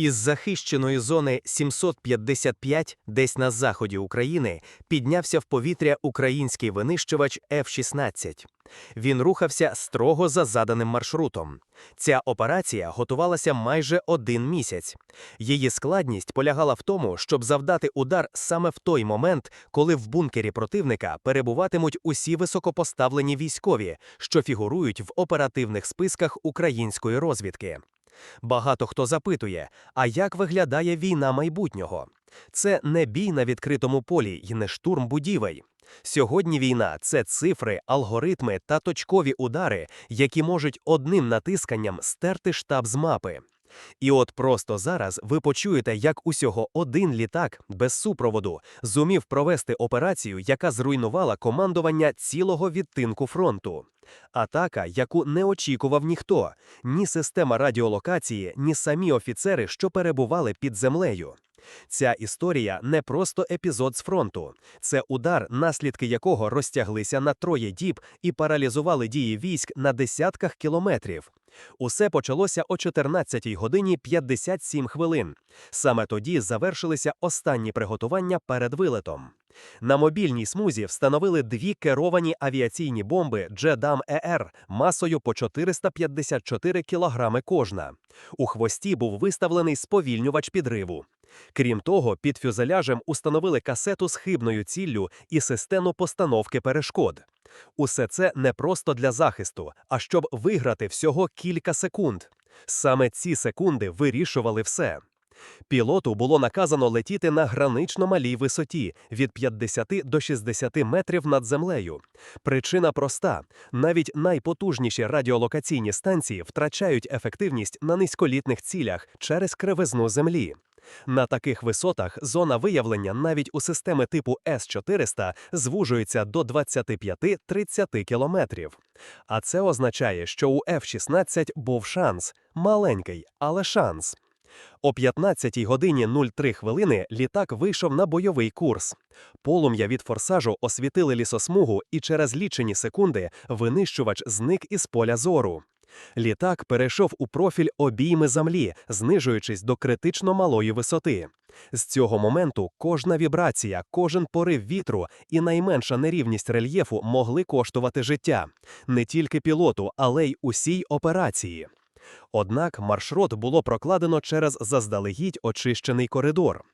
Із захищеної зони 755, десь на заході України, піднявся в повітря український винищувач F-16. Він рухався строго за заданим маршрутом. Ця операція готувалася майже один місяць. Її складність полягала в тому, щоб завдати удар саме в той момент, коли в бункері противника перебуватимуть усі високопоставлені військові, що фігурують в оперативних списках української розвідки. Багато хто запитує, а як виглядає війна майбутнього? Це не бій на відкритому полі і не штурм будівель. Сьогодні війна це цифри, алгоритми та точкові удари, які можуть одним натисканням стерти штаб з мапи. І от просто зараз ви почуєте, як усього один літак без супроводу зумів провести операцію, яка зруйнувала командування цілого відтинку фронту. Атака, яку не очікував ніхто, ні система радіолокації, ні самі офіцери, що перебували під землею. Ця історія не просто епізод з фронту, це удар, наслідки якого розтяглися на троє діб і паралізували дії військ на десятках кілометрів. Усе почалося о 14 годині 57 хвилин. Саме тоді завершилися останні приготування перед вилетом. На мобільній смузі встановили дві керовані авіаційні бомби Джедам ЕР масою по 454 кілограми кожна. У хвості був виставлений сповільнювач підриву. Крім того, під фюзеляжем установили касету з хибною ціллю і систему постановки перешкод. Усе це не просто для захисту, а щоб виграти всього кілька секунд. Саме ці секунди вирішували все. Пілоту було наказано летіти на гранично малій висоті від 50 до 60 метрів над землею. Причина проста: навіть найпотужніші радіолокаційні станції втрачають ефективність на низьколітних цілях через кривизну землі. На таких висотах зона виявлення навіть у системи типу С-400 звужується до 25-30 кілометрів. А це означає, що у F-16 був шанс маленький, але шанс. О 15 годині 03 хвилини літак вийшов на бойовий курс. Полум'я від форсажу освітили лісосмугу, і через лічені секунди винищувач зник із поля зору. Літак перейшов у профіль обійми землі, знижуючись до критично малої висоти. З цього моменту кожна вібрація, кожен порив вітру і найменша нерівність рельєфу могли коштувати життя не тільки пілоту, але й усій операції. Однак маршрут було прокладено через заздалегідь очищений коридор.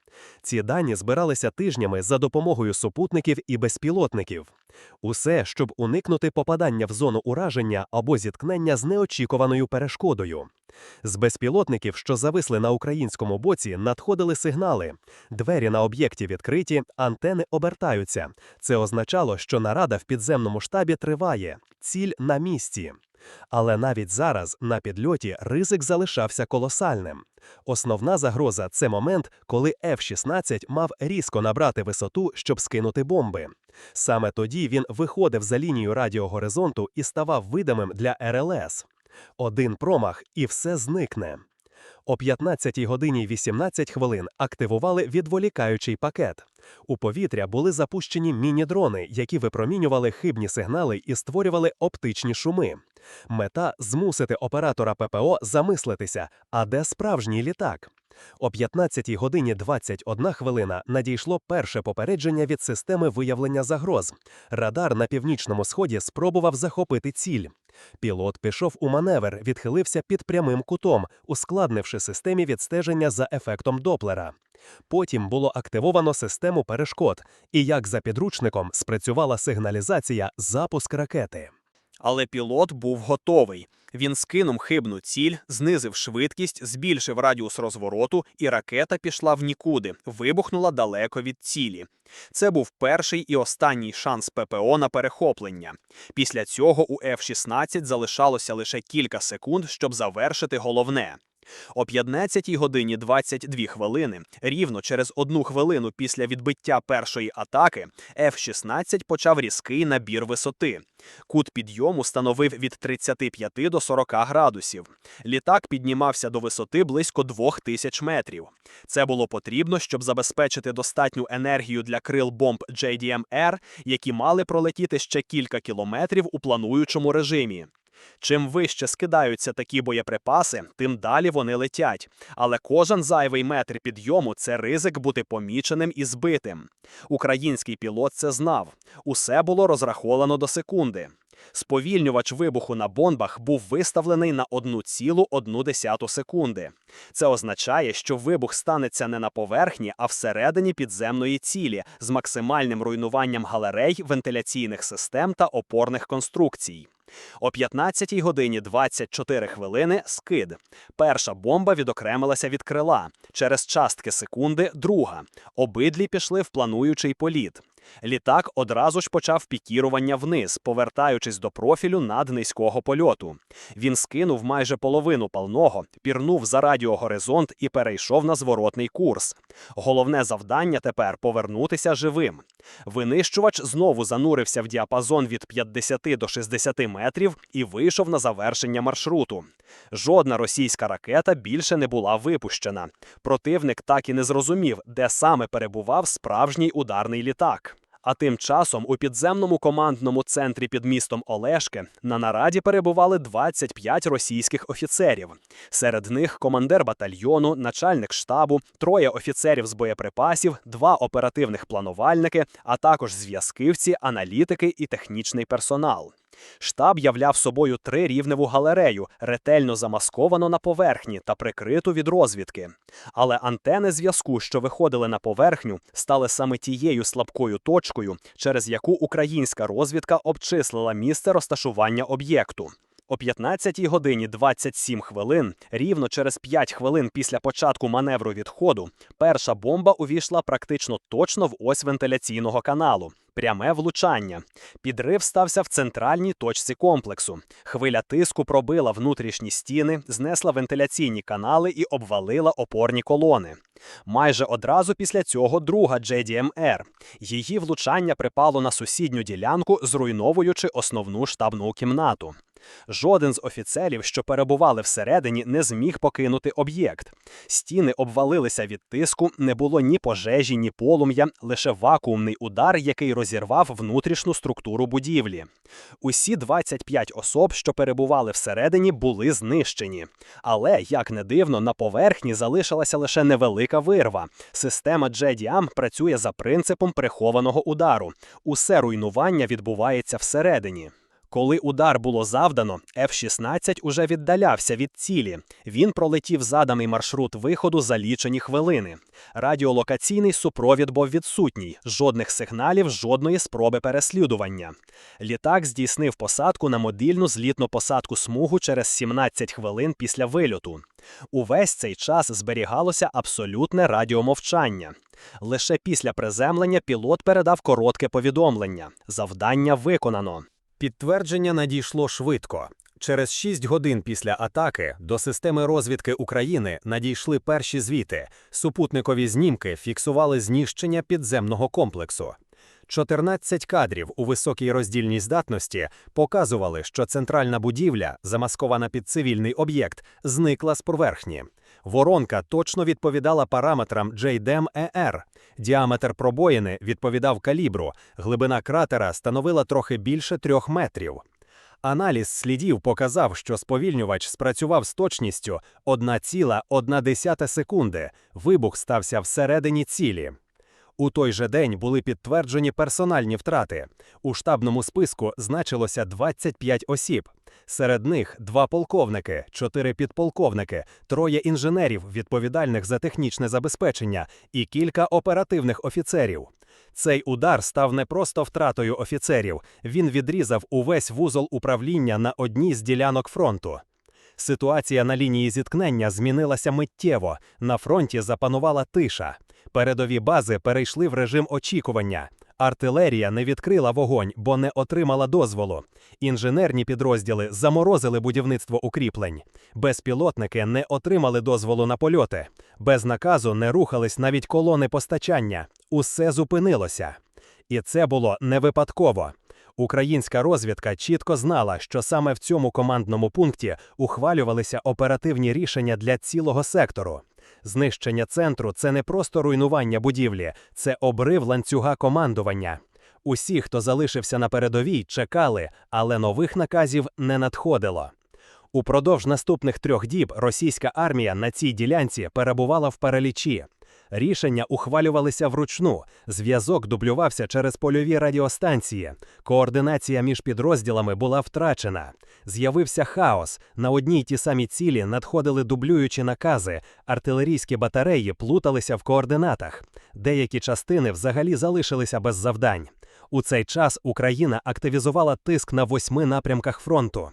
Ці дані збиралися тижнями за допомогою супутників і безпілотників. Усе, щоб уникнути попадання в зону ураження або зіткнення з неочікуваною перешкодою. З безпілотників, що зависли на українському боці, надходили сигнали. Двері на об'єкті відкриті, антени обертаються. Це означало, що нарада в підземному штабі триває, ціль на місці. Але навіть зараз на підльоті ризик залишався колосальним. Основна загроза це момент, коли F-16 мав різко набрати висоту, щоб скинути бомби. Саме тоді він виходив за лінію радіогоризонту і ставав видимим для РЛС. Один промах і все зникне. О 15 годині 18 хвилин активували відволікаючий пакет. У повітря були запущені міні-дрони, які випромінювали хибні сигнали і створювали оптичні шуми. Мета змусити оператора ППО замислитися, а де справжній літак. О 15 годині 21 хвилина надійшло перше попередження від системи виявлення загроз. Радар на північному сході спробував захопити ціль. Пілот пішов у маневр, відхилився під прямим кутом, ускладнивши системі відстеження за ефектом Доплера. Потім було активовано систему перешкод, і як за підручником спрацювала сигналізація запуск ракети. Але пілот був готовий. Він скинув хибну ціль, знизив швидкість, збільшив радіус розвороту, і ракета пішла в нікуди, вибухнула далеко від цілі. Це був перший і останній шанс ППО на перехоплення. Після цього у F-16 залишалося лише кілька секунд, щоб завершити головне. О 15 годині 22 хвилини, рівно через одну хвилину після відбиття першої атаки, F-16 почав різкий набір висоти. Кут підйому становив від 35 до 40 градусів. Літак піднімався до висоти близько 2000 метрів. Це було потрібно, щоб забезпечити достатню енергію для крил бомб JDM-R, які мали пролетіти ще кілька кілометрів у плануючому режимі. Чим вище скидаються такі боєприпаси, тим далі вони летять. Але кожен зайвий метр підйому це ризик бути поміченим і збитим. Український пілот це знав. Усе було розраховано до секунди. Сповільнювач вибуху на бомбах був виставлений на 1,1 секунди. Це означає, що вибух станеться не на поверхні, а всередині підземної цілі з максимальним руйнуванням галерей, вентиляційних систем та опорних конструкцій. О 15 годині 24 хвилини скид. Перша бомба відокремилася від крила. Через частки секунди друга. Обидві пішли в плануючий політ. Літак одразу ж почав пікірування вниз, повертаючись до профілю над низького польоту. Він скинув майже половину палного, пірнув за радіогоризонт і перейшов на зворотний курс. Головне завдання тепер повернутися живим. Винищувач знову занурився в діапазон від 50 до 60 метрів і вийшов на завершення маршруту. Жодна російська ракета більше не була випущена. Противник так і не зрозумів, де саме перебував справжній ударний літак. А тим часом у підземному командному центрі під містом Олешки на нараді перебували 25 російських офіцерів. Серед них командир батальйону, начальник штабу, троє офіцерів з боєприпасів, два оперативних планувальники, а також зв'язківці, аналітики і технічний персонал. Штаб являв собою трирівневу галерею, ретельно замасковану на поверхні та прикриту від розвідки. Але антени зв'язку, що виходили на поверхню, стали саме тією слабкою точкою, через яку українська розвідка обчислила місце розташування об'єкту. О 15 годині 27 хвилин, рівно через 5 хвилин після початку маневру відходу, перша бомба увійшла практично точно в ось вентиляційного каналу. Пряме влучання. Підрив стався в центральній точці комплексу. Хвиля тиску пробила внутрішні стіни, знесла вентиляційні канали і обвалила опорні колони. Майже одразу після цього друга JDMR. Її влучання припало на сусідню ділянку, зруйновуючи основну штабну кімнату. Жоден з офіцерів, що перебували всередині, не зміг покинути об'єкт. Стіни обвалилися від тиску, не було ні пожежі, ні полум'я, лише вакуумний удар, який розірвав внутрішню структуру будівлі. Усі 25 особ, що перебували всередині, були знищені. Але, як не дивно, на поверхні залишилася лише невелика вирва. Система JDAM працює за принципом прихованого удару. Усе руйнування відбувається всередині. Коли удар було завдано, F-16 уже віддалявся від цілі. Він пролетів заданий маршрут виходу за лічені хвилини. Радіолокаційний супровід був відсутній, жодних сигналів, жодної спроби переслідування. Літак здійснив посадку на модільну злітно посадку смугу через 17 хвилин після вильоту. Увесь цей час зберігалося абсолютне радіомовчання. Лише після приземлення пілот передав коротке повідомлення: завдання виконано. Підтвердження надійшло швидко. Через 6 годин після атаки до системи розвідки України надійшли перші звіти. Супутникові знімки фіксували знищення підземного комплексу. 14 кадрів у високій роздільній здатності показували, що центральна будівля, замаскована під цивільний об'єкт, зникла з поверхні. Воронка точно відповідала параметрам JDM-ER. Діаметр пробоїни відповідав калібру, глибина кратера становила трохи більше трьох метрів. Аналіз слідів показав, що сповільнювач спрацював з точністю 1,1 секунди. Вибух стався всередині цілі. У той же день були підтверджені персональні втрати. У штабному списку значилося 25 осіб. Серед них два полковники, чотири підполковники, троє інженерів, відповідальних за технічне забезпечення, і кілька оперативних офіцерів. Цей удар став не просто втратою офіцерів, він відрізав увесь вузол управління на одній з ділянок фронту. Ситуація на лінії зіткнення змінилася миттєво. На фронті запанувала тиша. Передові бази перейшли в режим очікування. Артилерія не відкрила вогонь, бо не отримала дозволу. Інженерні підрозділи заморозили будівництво укріплень. Безпілотники не отримали дозволу на польоти. Без наказу не рухались навіть колони постачання. Усе зупинилося. І це було не випадково. Українська розвідка чітко знала, що саме в цьому командному пункті ухвалювалися оперативні рішення для цілого сектору. Знищення центру це не просто руйнування будівлі, це обрив ланцюга командування. Усі, хто залишився на передовій, чекали, але нових наказів не надходило. Упродовж наступних трьох діб російська армія на цій ділянці перебувала в паралічі. Рішення ухвалювалися вручну, зв'язок дублювався через польові радіостанції, координація між підрозділами була втрачена. З'явився хаос. На одній ті самі цілі надходили дублюючі накази, артилерійські батареї плуталися в координатах. Деякі частини взагалі залишилися без завдань. У цей час Україна активізувала тиск на восьми напрямках фронту.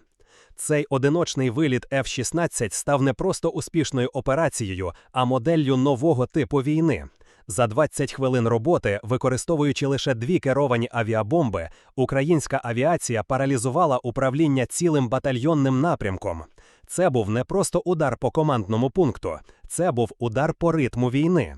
Цей одиночний виліт F-16 став не просто успішною операцією, а моделлю нового типу війни. За 20 хвилин роботи, використовуючи лише дві керовані авіабомби, українська авіація паралізувала управління цілим батальйонним напрямком. Це був не просто удар по командному пункту, це був удар по ритму війни.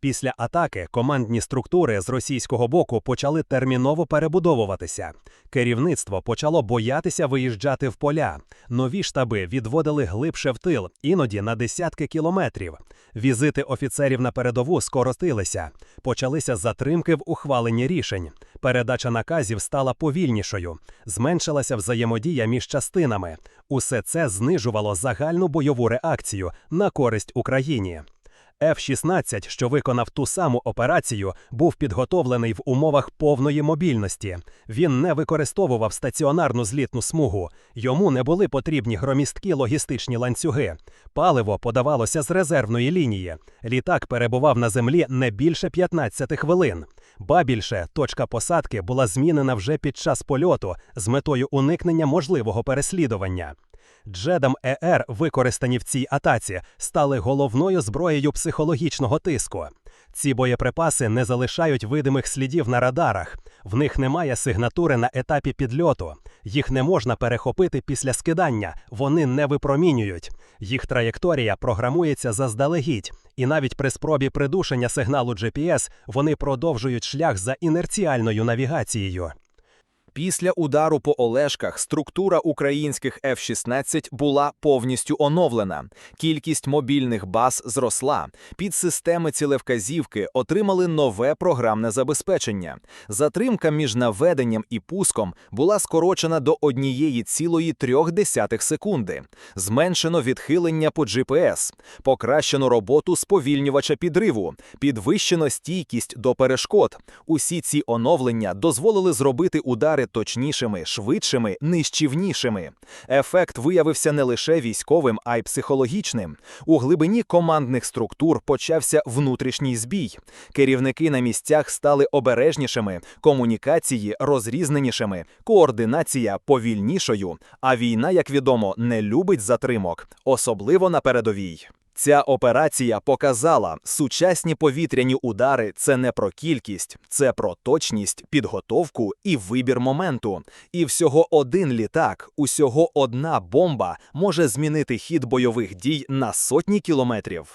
Після атаки командні структури з російського боку почали терміново перебудовуватися. Керівництво почало боятися виїжджати в поля. Нові штаби відводили глибше в тил, іноді на десятки кілометрів. Візити офіцерів на передову скоротилися. Почалися затримки в ухваленні рішень. Передача наказів стала повільнішою. Зменшилася взаємодія між частинами. Усе це знижувало загальну бойову реакцію на користь Україні. F-16, що виконав ту саму операцію, був підготовлений в умовах повної мобільності. Він не використовував стаціонарну злітну смугу. Йому не були потрібні громісткі логістичні ланцюги. Паливо подавалося з резервної лінії. Літак перебував на землі не більше 15 хвилин. Ба більше, точка посадки була змінена вже під час польоту з метою уникнення можливого переслідування. Джедам ЕР, використані в цій атаці, стали головною зброєю психологічного тиску. Ці боєприпаси не залишають видимих слідів на радарах, в них немає сигнатури на етапі підльоту, їх не можна перехопити після скидання, вони не випромінюють. Їх траєкторія програмується заздалегідь, і навіть при спробі придушення сигналу GPS вони продовжують шлях за інерціальною навігацією. Після удару по Олешках структура українських F-16 була повністю оновлена. Кількість мобільних баз зросла. Підсистеми цілевказівки отримали нове програмне забезпечення. Затримка між наведенням і пуском була скорочена до однієї цілої трьох десятих секунди. Зменшено відхилення по GPS, покращено роботу сповільнювача підриву, підвищено стійкість до перешкод. Усі ці оновлення дозволили зробити удари точнішими, швидшими, нищівнішими. Ефект виявився не лише військовим, а й психологічним. У глибині командних структур почався внутрішній збій. Керівники на місцях стали обережнішими, комунікації розрізненішими, координація повільнішою. А війна, як відомо, не любить затримок, особливо на передовій. Ця операція показала, сучасні повітряні удари це не про кількість, це про точність, підготовку і вибір моменту. І всього один літак, усього одна бомба може змінити хід бойових дій на сотні кілометрів.